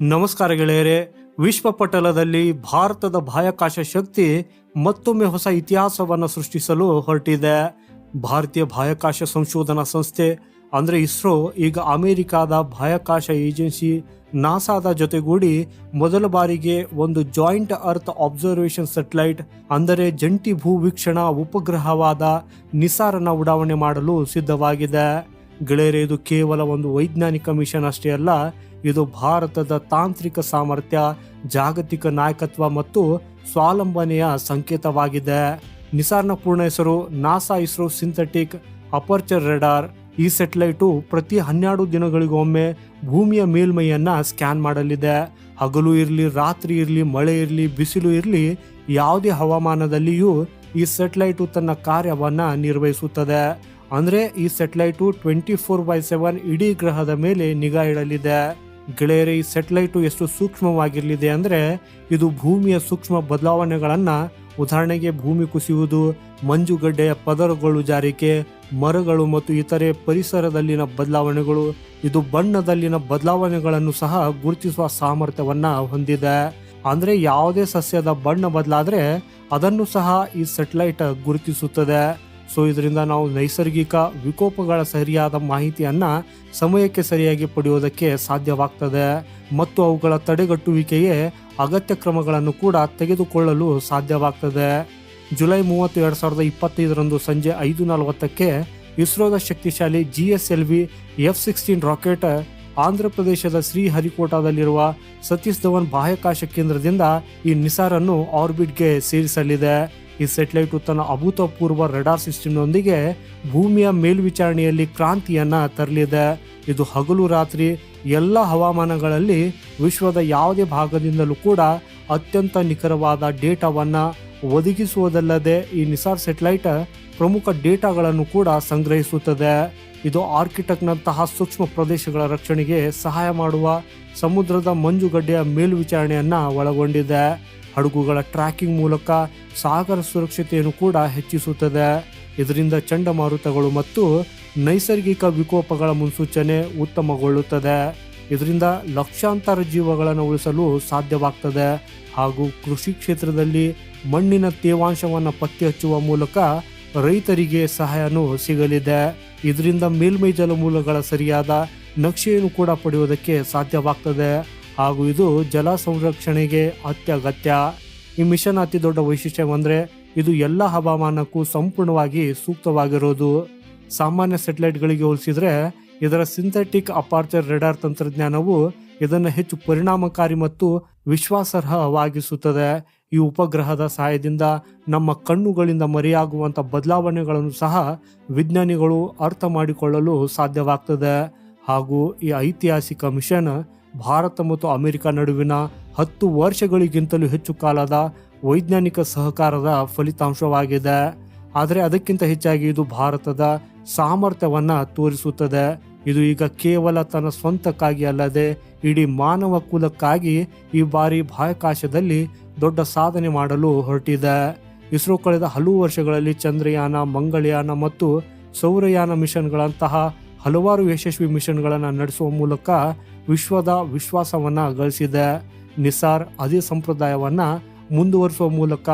ನಮಸ್ಕಾರ ಗೆಳೆಯರೆ, ವಿಶ್ವ ಪಟಲದಲ್ಲಿ ಭಾರತದ ಬಾಹ್ಯಾಕಾಶ ಶಕ್ತಿ ಮತ್ತೊಮ್ಮೆ ಹೊಸ ಇತಿಹಾಸವನ್ನು ಸೃಷ್ಟಿಸಲು ಹೊರಟಿದೆ. ಭಾರತೀಯ ಬಾಹ್ಯಾಕಾಶ ಸಂಶೋಧನಾ ಸಂಸ್ಥೆ ಅಂದರೆ ಇಸ್ರೋ, ಈಗ ಅಮೆರಿಕಾದ ಬಾಹ್ಯಾಕಾಶ ಏಜೆನ್ಸಿ ನಾಸಾದ ಜೊತೆಗೂಡಿ ಮೊದಲ ಬಾರಿಗೆ ಒಂದು ಜಾಯಿಂಟ್ ಅರ್ತ್ ಅಬ್ಸರ್ವೇಷನ್ ಸೆಟಲೈಟ್ ಅಂದರೆ ಜಂಟಿ ಭೂವೀಕ್ಷಣಾ ಉಪಗ್ರಹವಾದ ನಿಸಾರನ ಉಡಾವಣೆ ಮಾಡಲು ಸಿದ್ಧವಾಗಿದೆ. ಗೆಳೆಯರೆ, ಇದು ಕೇವಲ ಒಂದು ವೈಜ್ಞಾನಿಕ ಮಿಷನ್ ಅಷ್ಟೇ ಅಲ್ಲ ಇದು ಭಾರತದ ತಾಂತ್ರಿಕ ಸಾಮರ್ಥ್ಯ, ಜಾಗತಿಕ ನಾಯಕತ್ವ ಮತ್ತು ಸ್ವಾವಲಂಬನೆಯ ಸಂಕೇತವಾಗಿದೆ. ನಿಸಾರ್ನ ಪೂರ್ಣ ಹೆಸರು NASA ISRO synthetic aperture radar. ಈ ಸೆಟಲೈಟು ಪ್ರತಿ ಹನ್ನೆರಡು ದಿನಗಳಿಗೊಮ್ಮೆ ಭೂಮಿಯ ಮೇಲ್ಮೈಯನ್ನ ಸ್ಕ್ಯಾನ್ ಮಾಡಲಿದೆ. ಹಗಲು ಇರಲಿ, ರಾತ್ರಿ ಇರಲಿ, ಮಳೆ ಇರಲಿ, ಬಿಸಿಲು ಇರಲಿ, ಯಾವುದೇ ಹವಾಮಾನದಲ್ಲಿಯೂ ಈ ಸೆಟಲೈಟು ತನ್ನ ಕಾರ್ಯವನ್ನ ನಿರ್ವಹಿಸುತ್ತದೆ. ಅಂದ್ರೆ ಈ satellite twenty four by seven ಇಡೀ ಗ್ರಹದ ಮೇಲೆ ನಿಗಾ ಇಡಲಿದೆ. ಗೆಳೆಯರೆ, ಈ ಸೆಟಲೈಟು ಎಷ್ಟು ಸೂಕ್ಷ್ಮವಾಗಿರಲಿದೆ ಅಂದರೆ ಇದು ಭೂಮಿಯ ಸೂಕ್ಷ್ಮ ಬದಲಾವಣೆಗಳನ್ನು ಉದಾಹರಣೆಗೆ ಭೂಮಿ ಕುಸಿಯುವುದು, ಮಂಜುಗಡ್ಡೆಯ ಪದರಗಳು ಜಾರಿಕೆ ಮರಗಳು ಮತ್ತು ಇತರೆ ಪರಿಸರದಲ್ಲಿನ ಬದಲಾವಣೆಗಳು, ಇದು ಬಣ್ಣದಲ್ಲಿನ ಬದಲಾವಣೆಗಳನ್ನು ಸಹ ಗುರುತಿಸುವ ಸಾಮರ್ಥ್ಯವನ್ನು ಹೊಂದಿದೆ. ಅಂದ್ರೆ ಯಾವುದೇ ಸಸ್ಯದ ಬಣ್ಣ ಬದಲಾದರೆ ಅದನ್ನು ಸಹ ಈ ಸೆಟಲೈಟ್ ಗುರುತಿಸುತ್ತದೆ. ಸೊ ಇದರಿಂದ ನಾವು ನೈಸರ್ಗಿಕ ವಿಕೋಪಗಳ ಸರಿಯಾದ ಮಾಹಿತಿಯನ್ನು ಸಮಯಕ್ಕೆ ಸರಿಯಾಗಿ ಪಡೆಯುವುದಕ್ಕೆ ಸಾಧ್ಯವಾಗ್ತದೆ. ಮತ್ತು ಅವುಗಳ ತಡೆಗಟ್ಟುವಿಕೆಗೆ ಅಗತ್ಯ ಕ್ರಮಗಳನ್ನು ಕೂಡ ತೆಗೆದುಕೊಳ್ಳಲು ಸಾಧ್ಯವಾಗ್ತದೆ. ಜುಲೈ ಮೂವತ್ತು, ಎರಡು ಸಾವಿರದ ಇಪ್ಪತ್ತೈದರಂದು ಸಂಜೆ ಐದು ನಲವತ್ತಕ್ಕೆ ಇಸ್ರೋದ ಶಕ್ತಿಶಾಲಿ G S L V F sixteen rocket Andhra ಪ್ರದೇಶದ ಶ್ರೀಹರಿಕೋಟಾದಲ್ಲಿರುವ ಸತೀಶ್ ಧವನ್ ಬಾಹ್ಯಾಕಾಶ ಕೇಂದ್ರದಿಂದ ಈ ನಿಸಾರನ್ನು ಆರ್ಬಿಟ್ಗೆ ಸೇರಿಸಲಿದೆ. ಈ ಸೆಟಲೈಟ್ ತನ್ನ ಅಭೂತಪೂರ್ವ ರೆಡಾರ್ ಸಿಸ್ಟಮ್ನೊಂದಿಗೆ ಭೂಮಿಯ ಮೇಲ್ವಿಚಾರಣೆಯಲ್ಲಿ ಕ್ರಾಂತಿಯನ್ನ ತರಲಿದೆ. ಇದು ಹಗಲು ರಾತ್ರಿ ಎಲ್ಲ ಹವಾಮಾನಗಳಲ್ಲಿ ವಿಶ್ವದ ಯಾವುದೇ ಭಾಗದಿಂದಲೂ ಕೂಡ ಅತ್ಯಂತ ನಿಖರವಾದ ಡೇಟಾವನ್ನ ಒದಗಿಸುವುದಲ್ಲದೆ ಈ ನಿಸಾರ್ ಸೆಟಲೈಟ್ ಪ್ರಮುಖ ಡೇಟಾಗಳನ್ನು ಕೂಡ ಸಂಗ್ರಹಿಸುತ್ತದೆ. ಇದು ಆರ್ಕಿಟೆಕ್ಟ್ನಂತಹ ಸೂಕ್ಷ್ಮ ಪ್ರದೇಶಗಳ ರಕ್ಷಣೆಗೆ ಸಹಾಯ ಮಾಡುವ ಸಮುದ್ರದ ಮಂಜುಗಡ್ಡೆಯ ಮೇಲ್ವಿಚಾರಣೆಯನ್ನ ಒಳಗೊಂಡಿದೆ. ಹಡಗುಗಳ ಟ್ರ್ಯಾಕಿಂಗ್ ಮೂಲಕ ಸಾಗರ ಸುರಕ್ಷತೆಯನ್ನು ಕೂಡ ಹೆಚ್ಚಿಸುತ್ತದೆ. ಇದರಿಂದ ಚಂಡಮಾರುತಗಳು ಮತ್ತು ನೈಸರ್ಗಿಕ ವಿಕೋಪಗಳ ಮುನ್ಸೂಚನೆ ಉತ್ತಮಗೊಳ್ಳುತ್ತದೆ. ಇದರಿಂದ ಲಕ್ಷಾಂತರ ಜೀವಗಳನ್ನು ಉಳಿಸಲು ಸಾಧ್ಯವಾಗ್ತದೆ. ಹಾಗೂ ಕೃಷಿ ಕ್ಷೇತ್ರದಲ್ಲಿ ಮಣ್ಣಿನ ತೇವಾಂಶವನ್ನು ಪತ್ತೆ ಹಚ್ಚುವ ಮೂಲಕ ರೈತರಿಗೆ ಸಹಾಯನೂ ಸಿಗಲಿದೆ. ಇದರಿಂದ ಮೇಲ್ಮೈ ಜಲಮೂಲಗಳ ಸರಿಯಾದ ನಕ್ಷೆಯನ್ನು ಕೂಡ ಪಡೆಯುವುದಕ್ಕೆ ಸಾಧ್ಯವಾಗ್ತದೆ. ಹಾಗೂ ಇದು ಜಲ ಸಂರಕ್ಷಣೆಗೆ ಅತ್ಯಗತ್ಯ. ಈ ಮಿಷನ್ ಅತಿ ದೊಡ್ಡ ವೈಶಿಷ್ಟ್ಯವೆಂದರೆ ಇದು ಎಲ್ಲ ಹವಾಮಾನಕ್ಕೂ ಸಂಪೂರ್ಣವಾಗಿ ಸೂಕ್ತವಾಗಿರೋದು. ಸಾಮಾನ್ಯ ಸೆಟಲೈಟ್ಗಳಿಗೆ ಹೋಲಿಸಿದ್ರೆ ಇದರ ಸಿಂಥೆಟಿಕ್ ಅಪಾರ್ಚರ್ ರೆಡಾರ್ ತಂತ್ರಜ್ಞಾನವು ಇದನ್ನು ಹೆಚ್ಚು ಪರಿಣಾಮಕಾರಿ ಮತ್ತು ವಿಶ್ವಾಸಾರ್ಹವಾಗಿಸುತ್ತದೆ. ಈ ಉಪಗ್ರಹದ ಸಹಾಯದಿಂದ ನಮ್ಮ ಕಣ್ಣುಗಳಿಂದ ಮರೆಯಾಗುವಂಥ ಬದಲಾವಣೆಗಳನ್ನು ಸಹ ವಿಜ್ಞಾನಿಗಳು ಅರ್ಥ ಮಾಡಿಕೊಳ್ಳಲು ಸಾಧ್ಯವಾಗ್ತದೆ. ಹಾಗೂ ಈ ಐತಿಹಾಸಿಕ ಮಿಷನ್ ಭಾರತ ಮತ್ತು ಅಮೆರಿಕ ನಡುವಿನ ಹತ್ತು ವರ್ಷಗಳಿಗಿಂತಲೂ ಹೆಚ್ಚು ಕಾಲದ ವೈಜ್ಞಾನಿಕ ಸಹಕಾರದ ಫಲಿತಾಂಶವಾಗಿದೆ. ಆದರೆ ಅದಕ್ಕಿಂತ ಹೆಚ್ಚಾಗಿ ಇದು ಭಾರತದ ಸಾಮರ್ಥ್ಯವನ್ನು ತೋರಿಸುತ್ತದೆ. ಇದು ಈಗ ಕೇವಲ ತನ್ನ ಸ್ವಂತಕ್ಕಾಗಿ ಅಲ್ಲದೆ ಇಡೀ ಮಾನವ ಕುಲಕ್ಕಾಗಿ ಈ ಬಾರಿ ಬಾಹ್ಯಾಕಾಶದಲ್ಲಿ ದೊಡ್ಡ ಸಾಧನೆ ಮಾಡಲು ಹೊರಟಿದೆ. ಇಸ್ರೋ ಕಳೆದ ಹಲವು ವರ್ಷಗಳಲ್ಲಿ ಚಂದ್ರಯಾನ, ಮಂಗಳಯಾನ ಮತ್ತು ಸೌರಯಾನ ಮಿಷನ್ಗಳಂತಹ ಹಲವಾರು ಯಶಸ್ವಿ ಮಿಷನ್ಗಳನ್ನು ನಡೆಸುವ ಮೂಲಕ ವಿಶ್ವದ ವಿಶ್ವಾಸವನ್ನು ಗಳಿಸಿದೆ. ನಿಸಾರ್ ಅದೇ ಸಂಪ್ರದಾಯವನ್ನು ಮುಂದುವರಿಸುವ ಮೂಲಕ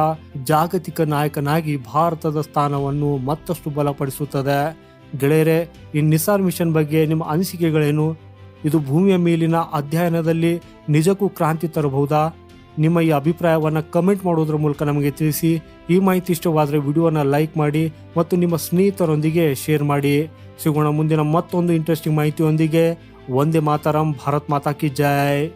ಜಾಗತಿಕ ನಾಯಕನಾಗಿ ಭಾರತದ ಸ್ಥಾನವನ್ನು ಮತ್ತಷ್ಟು ಬಲಪಡಿಸುತ್ತದೆ. ಗೆಳೆಯರೆ, ಈ ನಿಸಾರ್ ಮಿಷನ್ ಬಗ್ಗೆ ನಿಮ್ಮ ಅನಿಸಿಕೆಗಳೇನು? ಇದು ಭೂಮಿಯ ಮೇಲಿನ ಅಧ್ಯಯನದಲ್ಲಿ ನಿಜಕ್ಕೂ ಕ್ರಾಂತಿ ತರಬಹುದಾ? ನಿಮ್ಮ ಈ ಅಭಿಪ್ರಾಯವನ್ನು ಕಮೆಂಟ್ ಮಾಡುವುದರ ಮೂಲಕ ನಮಗೆ ತಿಳಿಸಿ. ಈ ಮಾಹಿತಿ ಇಷ್ಟವಾದರೆ ವಿಡಿಯೋನ ಲೈಕ್ ಮಾಡಿ ಮತ್ತು ನಿಮ್ಮ ಸ್ನೇಹಿತರೊಂದಿಗೆ ಶೇರ್ ಮಾಡಿ. ಸಿಗೋಣ ಮುಂದಿನ ಮತ್ತೊಂದು ಇಂಟ್ರೆಸ್ಟಿಂಗ್ ಮಾಹಿತಿಯೊಂದಿಗೆ. ಒಂದೇ ಮಾತಾರಂ ಭಾರತ್ ಮಾತಾ ಕಿ ಜೈ.